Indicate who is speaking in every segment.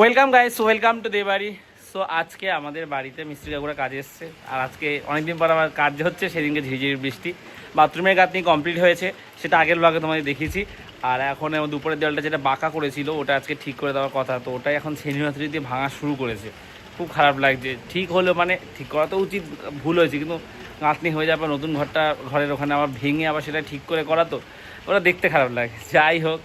Speaker 1: Welcome guys welcome to the বাড়ি so আজকে আমাদের বাড়িতে মিস্ত্রি কাকুরা কাজে এসছে। আর আজকে অনেকদিন পর আমার কাজ হচ্ছে, সেদিনকে ঝিরিঝিরি বৃষ্টি। বাথরুমের গাঁথনি কমপ্লিট হয়েছে, সেটা আগের ব্লগে তোমাদের দেখিয়েছি। আর এখন দুপুরের দেওয়ালটা যেটা বাঁকা করেছিল, ওটা আজকে ঠিক করে দেওয়ার কথা। তো ওটাই এখন ছেনিমাত্রি দিয়ে ভাঙা শুরু করেছে। খুব খারাপ লাগছে। ঠিক হলো মানে ঠিক করা তো উচিত, ভুল হয়েছে। কিন্তু গাঁথনি হয়ে যাওয়ার পর নতুন ঘরটা, ঘরের ওখানে আবার ভেঙে আবার সেটা ঠিক করে করা তো, ওটা দেখতে খারাপ লাগে। যাই হোক,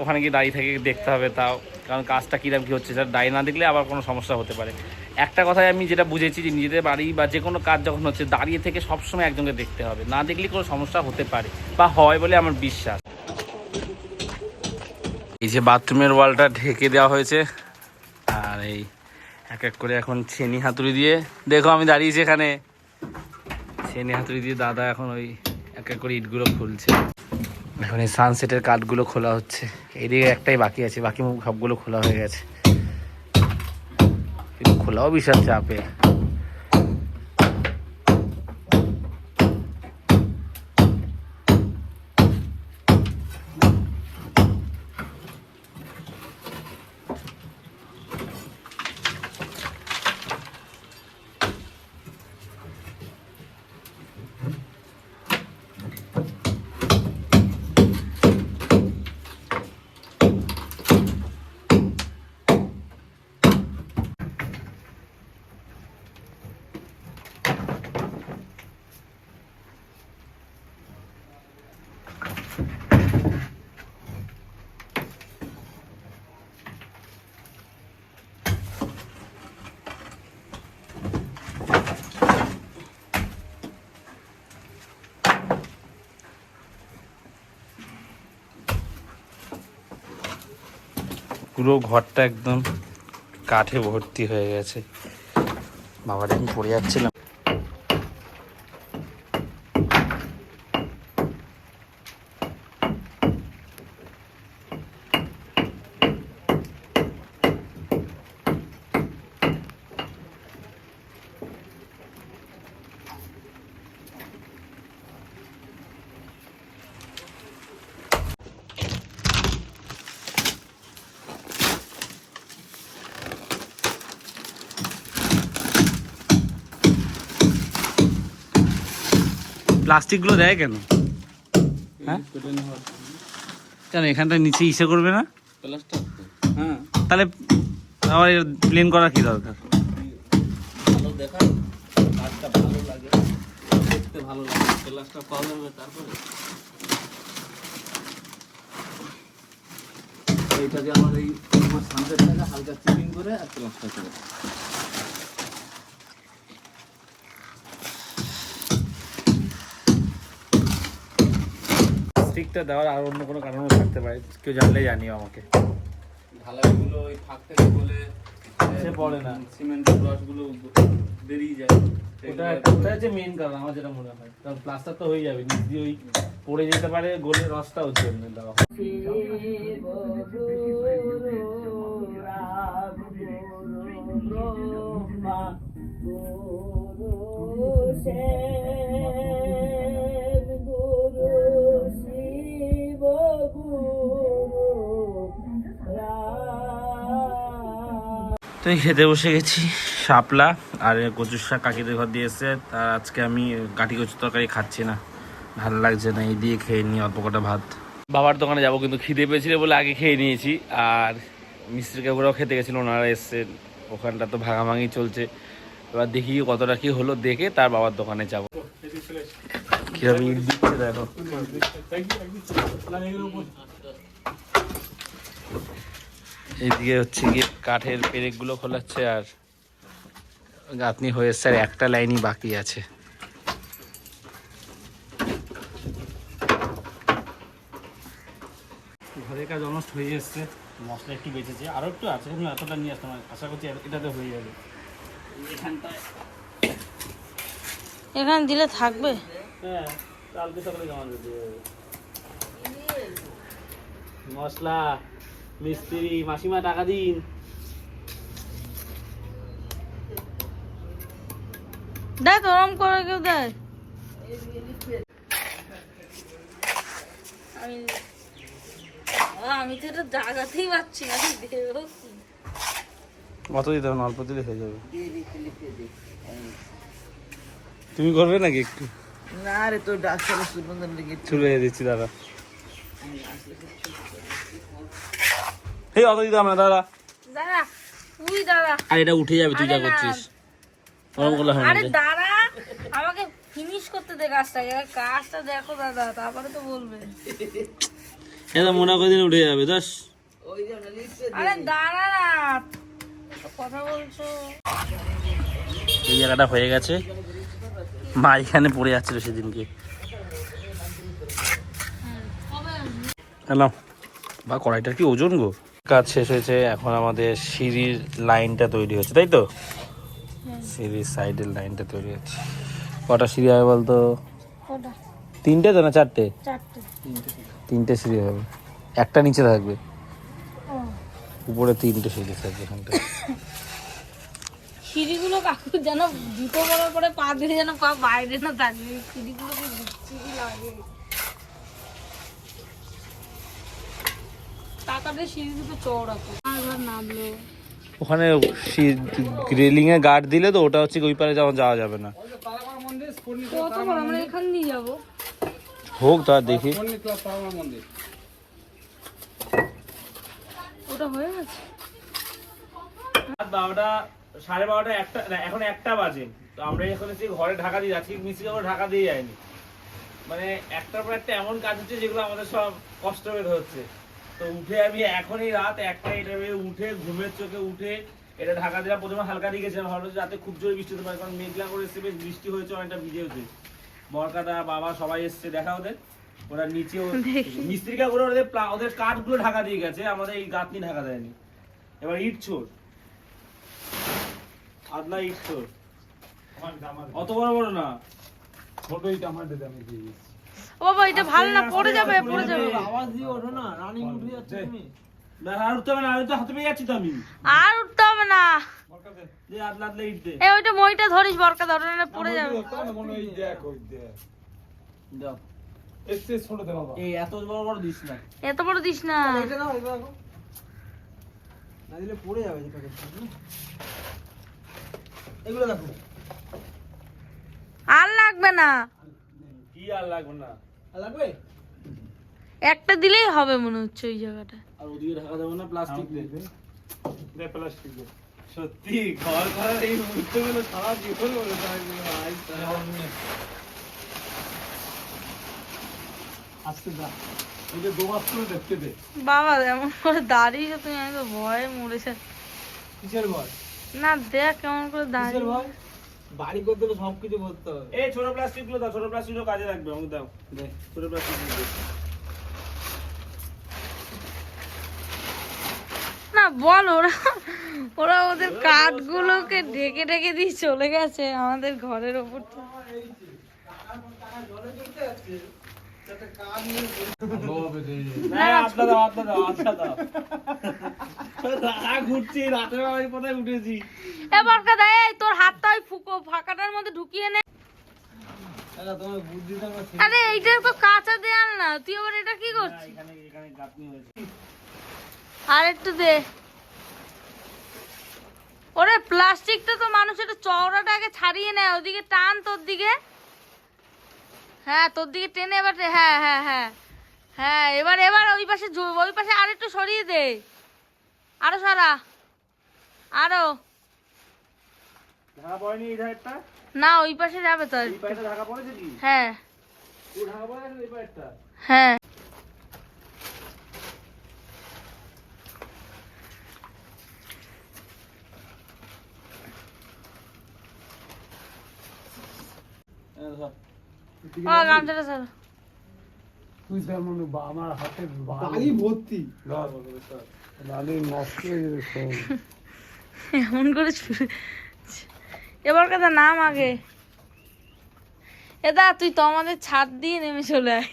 Speaker 1: ওখানে গিয়ে দাঁড়িয়ে থেকে দেখতে হবে তাও। কারণ কাজটা কীরকম কী হচ্ছে সেটা দাঁড়িয়ে না দেখলে আবার কোনো সমস্যা হতে পারে। একটা কথায় আমি যেটা বুঝেছি যে নিজেদের বাড়ি বা যে কোনো কাজ যখন হচ্ছে, দাঁড়িয়ে থেকে সবসময় একজনকে দেখতে হবে। না দেখলে কোনো সমস্যা হতে পারে বা হয় বলে আমার বিশ্বাস। এই যে বাথরুমের ওয়ালটা ঢেকে দেওয়া হয়েছে, আর এই এক এক করে এখন ছেনি হাতুড়ি দিয়ে। দেখো আমি দাঁড়িয়েছি এখানে। ছেনি হাতুড়ি দিয়ে দাদা এখন ওই এক এক করে ইটগুলো খুলছে। এখন এই সানসেটের কাঠগুলো খোলা হচ্ছে। এদিকে একটাই বাকি আছে, বাকি সবগুলো খোলা হয়ে গেছে। খোলাও বিশাল চাপের পুরো ঘরটা একদম কাঠে ভর্তি হয়ে গেছে। বাবাটা আমি পড়ে যাচ্ছিলাম। প্লাস্টিকগুলো দেয় কেন? হ্যাঁ? কেন এখানটা নিচে ইসে করবে না?
Speaker 2: হ্যাঁ।
Speaker 1: তাহলে আবার প্লেন করা কি দরকার?
Speaker 2: ভালো দেখা কাজটা ভালো লাগে দেখতে ভালো লাগে। ক্লাসটা পাওয়া যাবে তারপরে। এইটাকে আমার এই আমার সামনেটাকে হালকা চিপিং করে আর ক্লাসটা করে।
Speaker 1: স্টিকটা দেওয়ার আর অন্য কোনো কারণও থাকতে পারে কেউ জানলে জানিও আমাকে।
Speaker 2: ঢালাইগুলো ওই ফাঁক থেকে বলে
Speaker 1: সে পড়ে না।
Speaker 2: সিমেন্টের ব্রাশগুলো বেরিয়ে যায়।
Speaker 1: ওটা ওটা হচ্ছে মেন কারণ আমার যেটা মনে হয়। কারণ প্লাস্টার তো হয়ে যাবে দিয়ে ওই পড়ে যেতে পারে গোলের রসটা হচ্ছে এমনি দেওয়া। তো এই খেতে বসে গেছি শাপলা আর কচুর শাক কাকিদের ঘর দিয়ে এসছে তার আজকে আমি কাঠি কচুর তরকারি খাচ্ছি না। ভালো লাগছে না এই দিয়ে খেয়ে নিই অল্প কটা ভাত। বাবার দোকানে যাব কিন্তু খিদে পেয়েছিল বলে আগে খেয়ে নিয়েছি। আর মিস্ত্রি কাকুরাও খেতে গেছিল ওনারা এসছেন। ওখানটা তো ভাঙাভাঙি চলছে। এবার দেখি কতটা কি হলো দেখে তার বাবার দোকানে যাব। কীরকম ইট দিচ্ছে দেখো। এইদিকে হচ্ছে গিয়ে কাঠের পেরেকগুলো খোলাচ্ছে আর গাঁথনি হয়ে এসছে আর একটা লাইনই বাকি আছে। ঘরের কাজ অলমোস্ট হয়ে এসছে মশলা একটু বেঁচেছে আরও একটু আছে এতটা নিয়ে আসতাম আশা করছি এটাতে হয়ে যাবে। এখানটায়।
Speaker 3: এখানে দিলে থাকবে?
Speaker 1: হ্যাঁ কালকে সকালে জমা দিতে মশলা মিস্ত্রি মাসিমা টাকা দিন।
Speaker 3: দেখ ওরম করে কেউ দেয়। আমি আমি তো এটা জাগাতেই পারছি না দেবো কি
Speaker 1: অত দিতে হবে অল্প দিলে হয়ে যাবে। তুমি করবে নাকি একটু?
Speaker 2: না রে তো ডাক্তারের সুন্দর লেগে
Speaker 1: চলে দিচ্ছি দাদা এই অত দিতে হবে না দাদা
Speaker 3: দাঁড়া তুই দাঁড়া।
Speaker 1: আর এটা উঠে যাবে তুই যা করছিস। ওরকম করলে হবে
Speaker 3: আরে দাঁড়া আমাকে ফিনিশ করতে দে কাজটা এবার কাজটা দেখো দাদা তারপরে তো বলবে।
Speaker 1: এটা মনে করে দিলে উঠে যাবে দশ
Speaker 3: আরে দাঁড়া না কথা বলছো।
Speaker 1: এই জায়গাটা হয়ে গেছে। মা এখানে পড়ে যাচ্ছিল সেদিনকে। এলাম বা কড়াইটার কি ওজন গো? কাজ শেষ হয়েছে এখন আমাদের সিঁড়ির লাইনটা তৈরি হচ্ছে তাই তো? সিঁড়ির সাইডের লাইনটা তৈরি হচ্ছে। কটা সিঁড়ি হবে বলতো? তিনটে তো না চারটে? তিনটে সিঁড়ি হবে। একটা নিচে থাকবে? উপরে তিনটে সিঁড়ি থাকবে এখানটা
Speaker 3: সিঁড়িগুলো কাকু যেন জুতো পরার পরে পা দিলে যেন পা বাইরে না থাকবে বিচ্ছিরি লাগে। টাকাতে সিঁড়ি দুটো চওড়া তো আর ঘর নামলো।
Speaker 1: ওখানে রেলিং এ গার্ড দিলে তো ওটা হচ্ছে ওই পারে যাওয়া যাওয়া যাবে না।
Speaker 3: আমরা এখান দিয়ে যাব?
Speaker 1: হোক তো আর দেখি।
Speaker 3: ওটা হয়ে গেছে।
Speaker 1: বারোটা সাড়ে বারোটা একটা এখন একটা বাজে। তো আমরা এখন এসে ঘরে ঢাকা দিয়ে যাচ্ছি। মিস্ত্রি ঢাকা দিয়ে যায়নি। মানে একটার পর একটা এমন কাজ হচ্ছে যেগুলো আমাদের সব কষ্ট বের হচ্ছে। তো উঠে আমি এখনই রাত একটা এটা উঠে ঘুমের চোখে উঠে এটা ঢাকা দেওয়া প্রথমে হালকা দিয়ে গেছিলাম ভাবলো যে রাতে খুব জোরে বৃষ্টি হতে পারে কারণ মেঘলা করে এসে বেশ বৃষ্টি হয়েছে অনেকটা ভিজে হয়েছে বরকাদা বাবা সবাই এসছে দেখা ওদের। ওরা নিচেও মিস্ত্রি কাকুরা ওদের প্লা- ওদের কাঠগুলো ঢাকা দিয়ে গেছে আমাদের এই গাঁথনি ঢাকা দেয়নি। এবার ইট ছোড় আদলা ইট ছোড় অত বড় বড় না।
Speaker 3: ও বাবা এটা ভালো না পড়ে যাবে পড়ে যাবে।
Speaker 2: আওয়াজ দিয়ে ওঠো না রানিং উঠে যাচ্ছে তুমি।
Speaker 1: আর উঠতে হবে না আমি তো হাতে পেয়ে যাচ্ছি তো আমি।
Speaker 3: আর উঠতে হবে না।
Speaker 1: যে আদলা আদলা ইট দে।
Speaker 3: এই ওইটা মইটা ধরিস বরকা ধরে না পড়ে যাবে।
Speaker 1: দাও। এত বড় বড় দিস না।
Speaker 3: এত বড় দিস না।
Speaker 2: এটা দাও এটা না দিলে পড়ে যাবে যেটা এগুলো দেখো।
Speaker 3: আর লাগবে না।
Speaker 1: কি আর লাগবে না?
Speaker 2: লাগবে?
Speaker 3: একটা দিলেই হবে মনে হচ্ছে ওই জায়গাটা।
Speaker 1: আর ওদিকে ঢাকা দেবো না প্লাস্টিক দে দে প্লাস্টিক দে সত্যি ঘর করার এই মুহূর্তগুলো সারা জীবন মনে থাকবে ভাই
Speaker 2: আজকে দা ওকে দোবাস করে দেখতে দে।
Speaker 3: বাবা এমন করে দাঁড়িয়ে তুমি আমি তো ভয়ে মরেছে।
Speaker 2: কিসের ভয়?
Speaker 3: না দেখ কেমন করে
Speaker 2: কিসের
Speaker 3: দাঁড়িয়ে
Speaker 2: ভয়? বাড়ি করতে হলে সব কিছু করতে হবে।
Speaker 1: এই ছোট প্লাস্টিকগুলো দাও ছোট প্লাস্টিকগুলো কাজে লাগবে আমাকে দাও। ছোট প্লাস্টিকগুলো
Speaker 3: না বল ওরা ওরা ওদের কাঠগুলোকে ঢেকে ঢেকে দিয়ে চলে গেছে আমাদের ঘরের ওপর তোর হাতটা ওই ফুকো ফাঁকাটার মধ্যে ঢুকিয়ে নে। আরে এইটা তো কাঁচা দেয়াল না তুই আবার এটা কি করছিস? আর একটু দে। ওরে প্লাস্টিকটা তো মানুষ এটা চওড়াটা আগে ছাড়িয়ে নেয় ওদিকে টান তোর দিকে। হ্যাঁ তোর দিকে টেনে এবার হ্যাঁ হ্যাঁ হ্যাঁ। হ্যাঁ এবার এবার ওই পাশে ওই পাশে আর একটু সরিয়ে দে। আরও সারা।
Speaker 1: আরও।
Speaker 3: না ওই পাশে যাবে তো হ্যাঁ।
Speaker 1: ও ঢাকা পড়েছে এই পাশটা?
Speaker 3: হ্যাঁ।
Speaker 1: ধর।
Speaker 3: ও গামছাটা
Speaker 4: তুই তেমন আমার হাতে
Speaker 2: বালি ভর্তি।
Speaker 4: বালি নষ্ট হয়ে যাবে
Speaker 3: এমন করে এবার কথা নাম আগে। এদা তুই তো আমাদের ছাদ দিয়ে নেমে চলে আয়।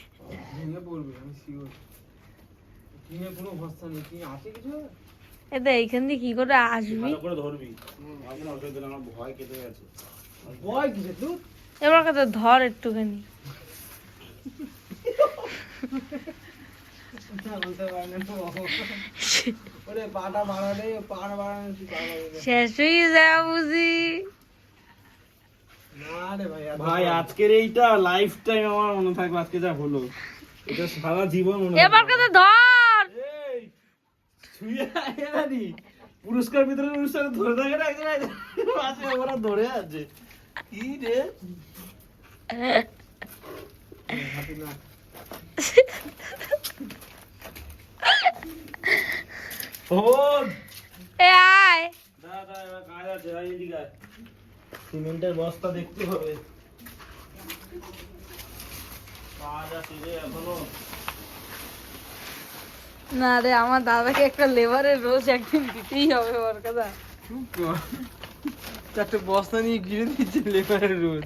Speaker 3: এদা এইখান দিয়ে কি করে আসবি?
Speaker 1: ভালো করে ধরবি। ভয় কেটে গেছে।
Speaker 2: ভয় কিসে তুই
Speaker 3: এবার কথা ধর একটুখানি। শেষ হয়ে যাওয়া বুঝি।
Speaker 2: ভাই
Speaker 1: আজকের এইটা লাইফ টাইম আমার মনে থাকবে আজকে যা হলো। এটা সারা জীবন মনে
Speaker 3: এবার কথা ধর।
Speaker 1: পুরস্কার বিতরণ অনুষ্ঠানে ধরে থাকে না একজন একজন ওরা ধরে আছে। কি রে। সিমেন্টের বস্তা দেখতে হবে।
Speaker 3: না রে আমার দাদাকে একটা লেবারের রোজ একদিন দিতেই হবে ওর কথা।
Speaker 2: চারটে বস্তা নিয়ে গিরে দিচ্ছে লেবারের রোজ।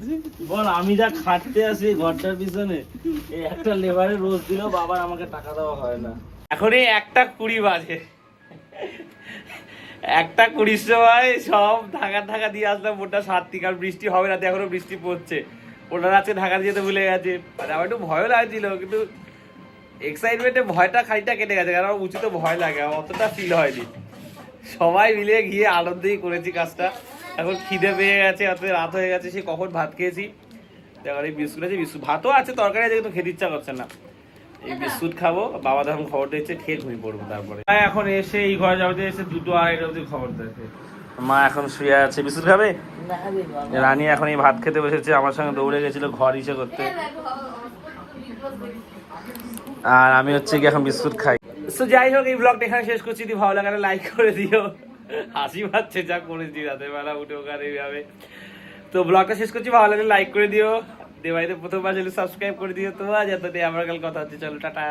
Speaker 1: বল আমি যা খাটতে আসি ঘরটার পিছনে একটা লেবারে রোজ দিলেও বাবার আমাকে টাকা দেওয়া হয় না। এখন এই একটা কুড়ি বাজে। একটা কুড়ির সময় সব ঢাকা ঢাকা দিয়ে আসলাম ওটা সাত্বিক আর বৃষ্টি হবে না তো এখনও বৃষ্টি পড়ছে। ওনার আছে ঢাকা যেতে ভুলে গেছে। আর আমার একটু ভয়ও লাগছিল কিন্তু এক্সাইটমেন্টে ভয়টা খানিকটা কেটে গেছে কারণ আমার উচিত ভয় লাগে অতটা ফিল হয়নি। সবাই মিলে গিয়ে আনন্দেই করেছি কাজটা। এখন খিদে পেয়ে গেছে অত রাত হয়ে গেছে সে কখন ভাত খেয়েছি? এবার এই বিস্কুট আছে বিস্কুট ভাতও আছে তরকারি আছে কিন্তু খেতে ইচ্ছা করছে না। এই বিস্কুট খাব বাবা তখন খবর দিচ্ছে খেয়ে ঘুমিয়ে পড়ব তারপরে। এখন এসে এই ঘরে যাবে এসে দুটো আড়াইটা অবধি খবর দেখে। মা এখন শুয়ে আছে বিস্কুট খাবে? রানী এখন এই ভাত খেতে বসেছে আমার সঙ্গে দৌড়ে গেছিল ঘর ইসে করতে। আর আমি হচ্ছে কি এখন বিস্কুট খাই। তো যাই হোক এই ব্লগটা এখানে শেষ করছি যদি ভালো লাগালে লাইক করে দিও। হাসি পাচ্ছে যা করেছি রাতের বেলা উঠে ওখানে এইভাবে। তো ব্লগটা শেষ করছি, ভালো লাগলে লাইক করে দিও। দেবাইতে প্রথমবার চলে সাবস্ক্রাইব করে দিও, তো আজ এতটাই। আমার কাল কথা হচ্ছে। চলো, টাটা।